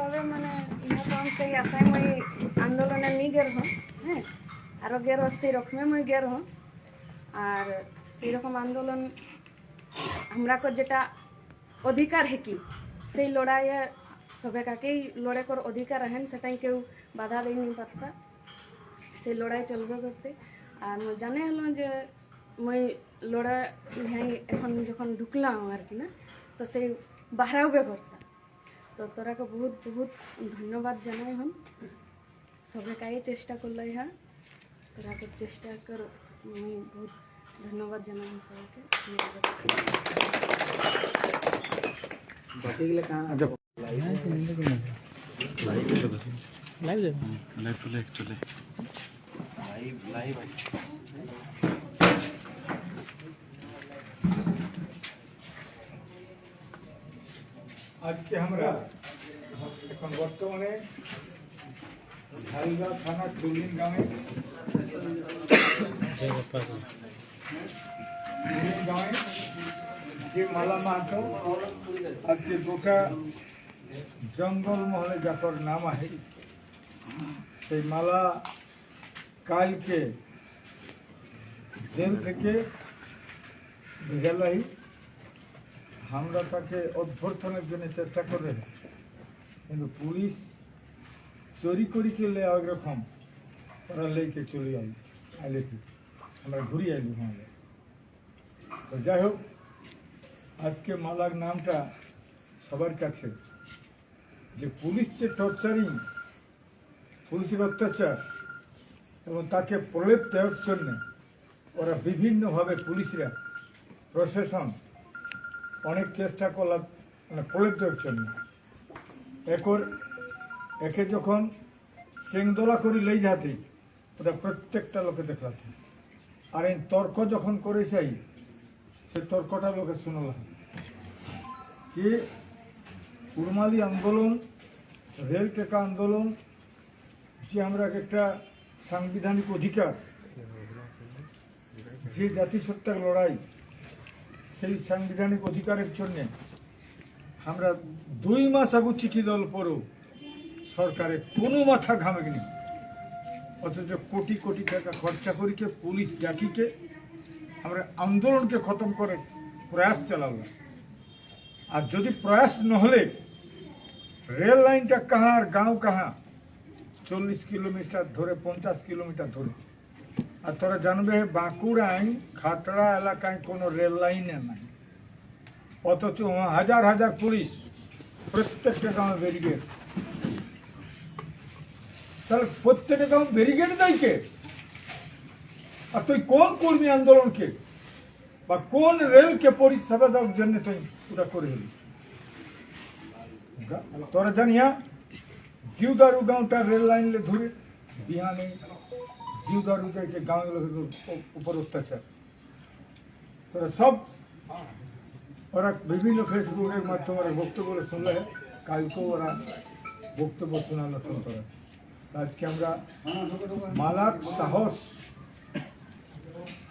তবে মানে আমি সেই আশায় মই আন্দোলনে নি গের হন হ্যাঁ? আরও গের হোক, সেই রকমে মই গের হন। আর সেই রকম আন্দোলন আমরা যেটা অধিকার হে কি, সেই লড়াইয়ে সবে কাকেই লড়াই কর অধিকার আহেন, সেটাই কেউ বাধা দেয়নি পারতা সেই লড়াই চলবে করতে। আর মই জানে হলো যে মই লড়াই এখন যখন ঢুকলাম আর কি না, তো সেই বাহরাওবে করতা তো তোরাকে বহুত বহুত ধন্যবাদ জানাই হন সবে কাই চেষ্টা করল ইহা তোরাকে চেষ্টা কর আমি বহুত ধন্যবাদ জানাই সবাইকে আজকে আমরা এখন বর্তমানে ঝালদা থানা টুলিন গ্রামে টুলিন গ্রামে যে মালা মাহাতো আজকে গোটা জঙ্গল মহলে যাতর নাম আহে সেই মালা কালকে জেল থেকে গেলাই আমরা তাকে অভ্যর্থনের জন্য চেষ্টা করবে। কিন্তু পুলিশ চুরি করি কেলে ওইরকম ওরা লেকে চলে আইল আইলে আমরা ঘুরি আইলি আমাদের তো যাই হোক, আজকে মালার নামটা সবার কাছে। যে পুলিশ যে টর্চারিং পুলিশের অত্যাচার এবং তাকে প্রলেপ দেওয়ার জন্য ওরা বিভিন্নভাবে পুলিশরা প্রশাসন অনেক চেষ্টা করলাম মানে দেওয়ার জন্য। একর একে যখন সেংদোলা করি লই যাতে, ওটা প্রত্যেকটা লোকে দেখলাতে আর এই তর্ক যখন করে চাই, সে তর্কটা লোকে শুনলাম যে উর্মালি আন্দোলন, রেল টেকা আন্দোলন যে আমরা একটা সাংবিধানিক অধিকার, যে জাতিসত্তার লড়াই সেই সাংবিধানিক অধিকারের জন্য আমরা দুই মাস আগু চিঠি দল পরও সরকারে কোনো মাথা ঘামেনি। অথচ কোটি কোটি টাকা খরচা করিকে পুলিশ ডাকিকে আমরা আন্দোলনকে খতম করে প্রয়াস চালালাম। আর যদি প্রয়াস নহলে রেল লাইনটা কাহা আর গাঁও কাহা চল্লিশ কিলোমিটার ধরে পঞ্চাশ কিলোমিটার ধরে আর তোরা জানবে, বাঁকুড়ায়, খাতড়া এলাকায় কোনো রেল লাইনে নাই। অথচ হাজার হাজার পুলিশ প্রত্যেকটা গাঁও ব্যারিগেড তাহলে প্রত্যেকটা গাঁও ব্যারিগেড দেয় কে? আর তুই কোন কর্মী আন্দোলনকে বা কোন রেলকে পরিষেবা দেওয়ার জন্য তুই ওটা করে গা- তোরা জানিয়া, জিউদারু গাঁওটা রেল লাইনে ধরে বিহানে জিউদারু যে গাঁওগুলোর উপর অত্যাচার। তোরা সব ওরা বিভিন্ন ফেসবুকের মাধ্যমে ওরা বক্তব্য শুনলে কালকেও ওরা বক্তব্য শোনালো তোরা আজকে আমরা মালার সাহস,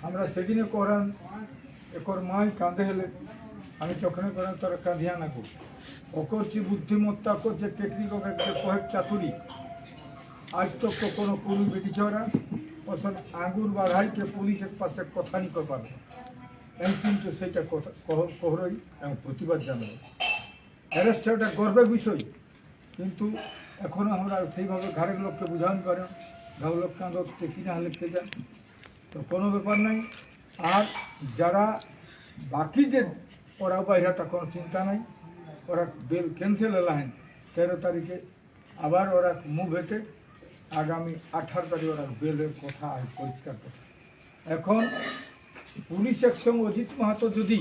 আমরা সেদিনে করান একর মাই কাঁদে হলে আমি তখন করেন তারা কাঁদিয়া না কর অকর যে বুদ্ধিমত্তা অকর যে টেকনিক যে কয়েক চাতুরি। আজ তো কোনো পুরুষ বেটি ওসব আঙ্গুর বাড়াইকে পুলিশের পাশে কথা নিতে পারবে। আমি কিন্তু সেটা কহরই এবং প্রতিবাদ জানাব। অ্যারেস্ট ওটা গর্বের বিষয়। কিন্তু এখনও আমরা সেইভাবে ঘরের লোককে বুঝান পারে ঘর লোক কাঁদো, দেখি না হলে কে যান তো কোনো ব্যাপার নাই। আর যারা বাকি যে ওরা বাইরে তা কোনো চিন্তা নাই। ওরা বেল ক্যান্সেল এলাহেন তেরো তারিখে আবার ওরা মুভ হেঁটে আগামী আঠারো তারিখ ওরা বেলের কথা পরিষ্কার কথা এখন পুলিশ একসঙ্গে অজিত মাহাতো যদি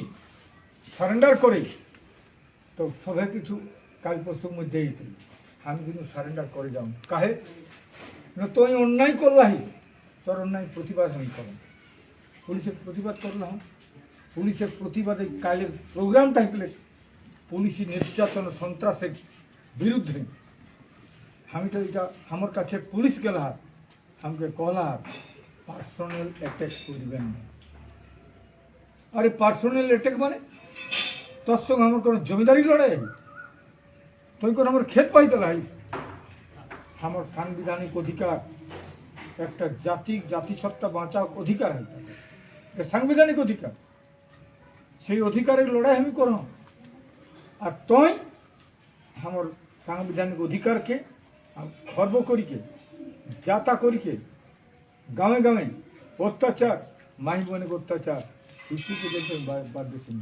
সারেন্ডার করে, তো সবে কিছু কাল পরশুর মধ্যেই দিই আমি কিন্তু সারেন্ডার করে যাও কাহে? না তুই অন্যায় করলাহিস তোর অন্যায় প্রতিবাদ আমি করলাম পুলিশের প্রতিবাদ করলাম পুলিশের প্রতিবাদে কালের প্রোগ্রামটা হইলে পুলিশি নির্যাতন সন্ত্রাসের বিরুদ্ধে আমি তো এটা আমার কাছে পুলিশ গেলা। আমাকে কলা পার্সোনাল অ্যাটাক করবেন না। আরে পার্সোনাল অ্যাটাক মানে? তোর সঙ্গে আমার কোনো জমিদারি লড়াই তুই কোন আমার ক্ষেত পাইতে লাই আমার সাংবিধানিক অধিকার, একটা জাতি, জাতিসত্তা বাঁচা অধিকার সাংবিধানিক অধিকার। সেই অধিকারের লড়াই আমি করো আর তই আমার সাংবিধানিক অধিকারকে খর্ব করিকে যাতা করিকে গাঁয়ে গাঁয়ে অত্যাচার মাই বোনের অত্যাচার শিশুকে দেখে বা- বাদ দিয়েছেন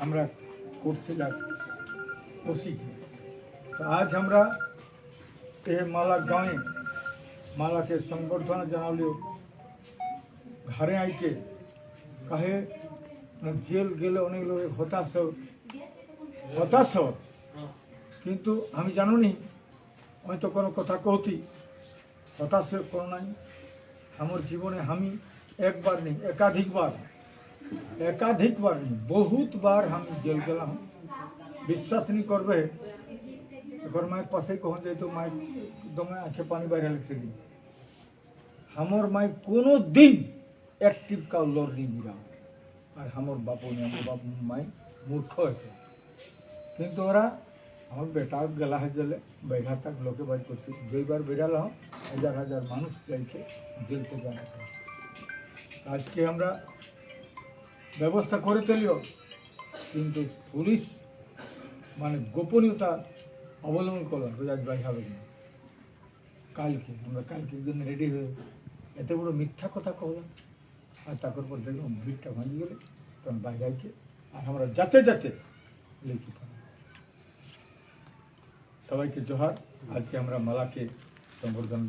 আমরা করছিলাম ওসি। তো আজ আমরা এ মালা গাঁয়ে মালাকে সংবর্ধনা জানালেও ঘরে আইকে কাহে জেল গেলে অনেক লোক হতাশ। হতাশ। কিন্তু আমি জানো নি হয়তো কোনো কথা কহতি হতাশ কোনো নাই। আমার জীবনে আমি একবার নেই, একাধিকবার। একাধিকবার নেই, বহুতবার আমি জেল গেলাম। বিশ্বাস नहीं করবে। এবার মায়ের পাশে কখন যেত মায়ের দমে আঁখে পানি বাইরে লাগছে আমার মাই কোনো দিন অ্যাক্টিভ কাউ লড়নি দিলাম আর আমার বাপু নেই আমার বাপ মাই মূর্খ হয়েছে। কিন্তু ওরা আমার বেটা গেলা গেলে বেড়া থাক, লোকে বাড়ি করতে। যেইবার বেড়ালাম হাজার হাজার মানুষ যাইকে জেলতে জানা আজকে আমরা ব্যবস্থা করে তুলিও, কিন্তু পুলিশ মানে গোপনীয়তা অবলম্বন রোজাজ ভাই হবে না কালকে, আমরা কালকের জন্য রেডি হয়ে এত বড় মিথ্যা কথা কহলাম আর তারপর পর দেখলাম ভিড়টা ভাঙি গেলে তখন বাইরে আইকে আর আমরা যাতে যাতে লিখি। সবাইকে জোহার। আজকে আমরা মালাকে সম্বর্ধনা